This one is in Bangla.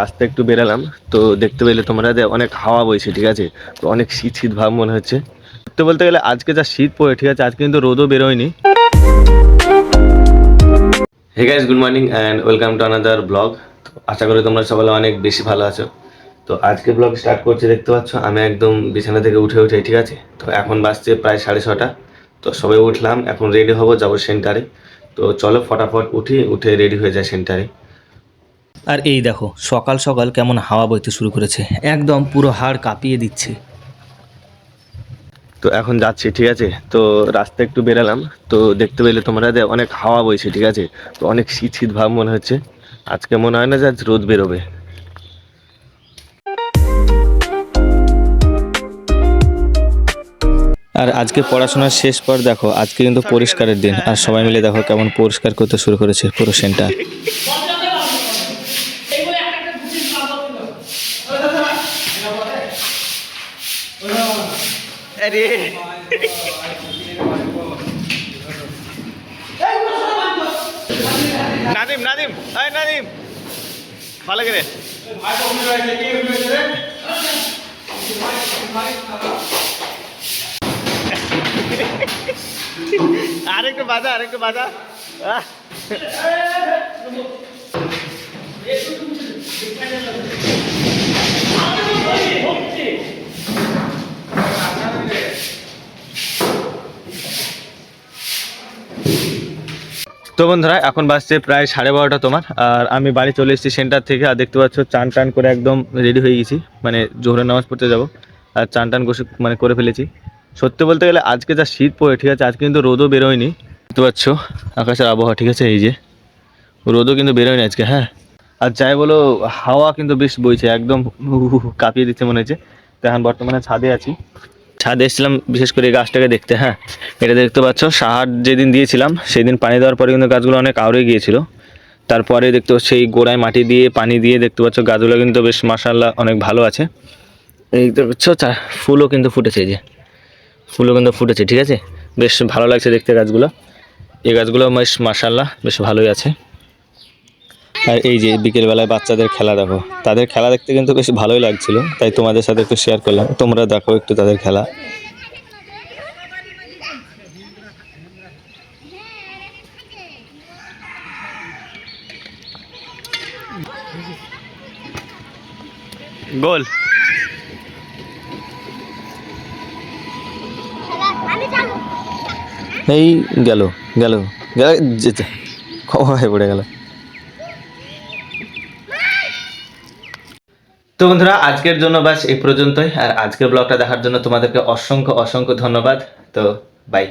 রাস্তায় একটু বেরালাম, তো দেখতে পেলে তোমরা যে অনেক হাওয়া বইছে, ঠিক আছে? তো অনেক শীত শীত ভাব মনে হচ্ছে। সত্যি বলতে গেলে আজকে যা শীত পড়ে, ঠিক আছে, আজকে কিন্তু রোদও বেরোয়নি। Hey guys good morning and welcome to another blog আশা করি তোমরা সবাই অনেক বেশি ভালো আছো। তো আজকে ব্লগ স্টার্ট করছি, দেখতে পাচ্ছ, আমি একদম বিছানা থেকে উঠে উঠে, ঠিক আছে? তো এখন বাজছে প্রায় সাড়ে ছটা। তো সবাই উঠলাম, এখন রেডি হব, যাব সেন্টারে। তো চলো ফটাফট উঠি, উঠে রেডি হয়ে যায় সেন্টারে। আর এই দেখো সকাল সকাল কেমন হাওয়া বইতে শুরু করেছে। একদম পুরো হাড় কাঁপিয়ে দিচ্ছে। তো এখন যাচ্ছি ঠিক আছে? তো রাস্তা একটু বেরালাম। তো দেখতে পেলে তোমরা অনেক হাওয়া বইছে ঠিক আছে? তো অনেক শীত শীত ভাব মনে হচ্ছে। আজকে মনে হয় না যে আজ রোদ বেরোবে। আর আজকে পড়াশোনার শেষ পর দেখো আজকে কিন্তু পরিষ্কারের দিন। আর সবাই মিলে দেখো কেমন পরিষ্কার করতে শুরু করেছে পুরো সেন্টার। নাদিম নাদিম আয় নাদিম। ভালো করে। আরেকটু বাজা আরেকটু বাজা। আহ। তো বন্ধুরা, এখন বাজছে প্রায় সাড়ে বারোটা তোমার, আর আমি বাড়ি চলে এসেছি সেন্টার থেকে, আর দেখতে পাচ্ছ চান টান করে একদম রেডি হয়ে গেছি মানে জোহরের নামাজ পড়তে যাব, আর চান টান গোসল মানে করে ফেলেছি। সত্যি বলতে গেলে আজকে যা শীত পড়ে, ঠিক আছে, আজকে কিন্তু রোদও বেরোয়নি দেখতে পাচ্ছ, আকাশের আবহাওয়া, ঠিক আছে, এই যে, রোদও কিন্তু বেরোয়নি আজকে হ্যাঁ। আর যাই বলো, হাওয়া কিন্তু বেশ বইছে, একদম কাঁপিয়ে দিচ্ছে মনে হচ্ছে। তো এখন বর্তমানে ছাদে আছি। ছাদে এসেছিলাম, বিশেষ করে এই গাছটাকে দেখতে হ্যাঁ। এটা দেখতে পাচ্ছ সাহার যেদিন দিয়েছিলাম সেই দিন পানি দেওয়ার পরে কিন্তু গাছগুলো অনেক আউড়ে গিয়েছিল। তারপরে দেখতে পাচ্ছ, এই গোড়ায় মাটি দিয়ে পানি দিয়ে দেখতে পাচ্ছ, গাছগুলো কিন্তু বেশ মাসাল্লাহ অনেক ভালো আছে। এই দেখতে পাচ্ছ ফুলও কিন্তু ফুটেছে এই যে। ফুলও কিন্তু ফুটেছে, ঠিক আছে? বেশ ভালো লাগছে দেখতে গাছগুলো। এই গাছগুলো বেশ মাসাল্লাহ বেশ ভালোই আছে। আর এই যে বিকেলবেলায় বাচ্চাদের খেলা দেখো। তাদের খেলা দেখতে কিন্তু বেশ ভালোই লাগছিল তাই তোমাদের সাথে একটু শেয়ার করলাম। তোমরা দেখো একটু তাদের খেলা। গোল। এই গেল গেল গেল যেতে। ক্ষমা হয়ে পড়ে গেল। তো বন্ধুরা, আজকের জন্য বাস এই পর্যন্তই। আর আজকের ব্লগটা দেখার জন্য তোমাদেরকে অসংখ্য অসংখ্য ধন্যবাদ। তো বাই